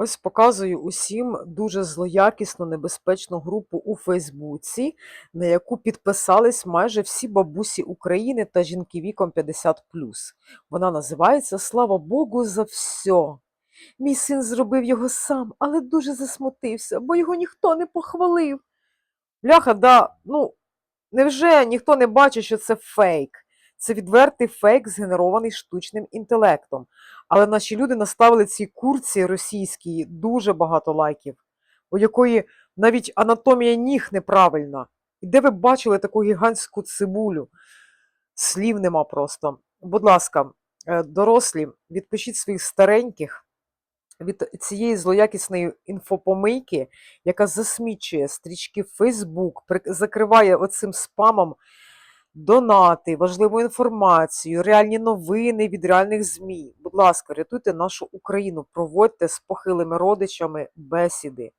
Ось показую усім дуже злоякісну небезпечну групу у Фейсбуці, на яку підписались майже всі бабусі України та жінки віком 50+. Вона називається Слава Богу за все. Мій син зробив його сам, але дуже засмутився, бо його ніхто не похвалив. Бляха, да, ну, невже ніхто не бачить, що це фейк? Це відвертий фейк, згенерований штучним інтелектом. Але наші люди наставили цій курці російській дуже багато лайків, у якої навіть анатомія ніг неправильна. І де ви бачили таку гігантську цибулю? Слів нема просто. Будь ласка, е, дорослі, відпишіть своїх стареньких від цієї злоякісної інфопомийки, яка засмічує стрічки прик- закриває оцим спамом донати, важливу інформацію, реальні новини від реальних ЗМІ. Будь ласка, рятуйте нашу Україну, проводьте з похилими родичами бесіди.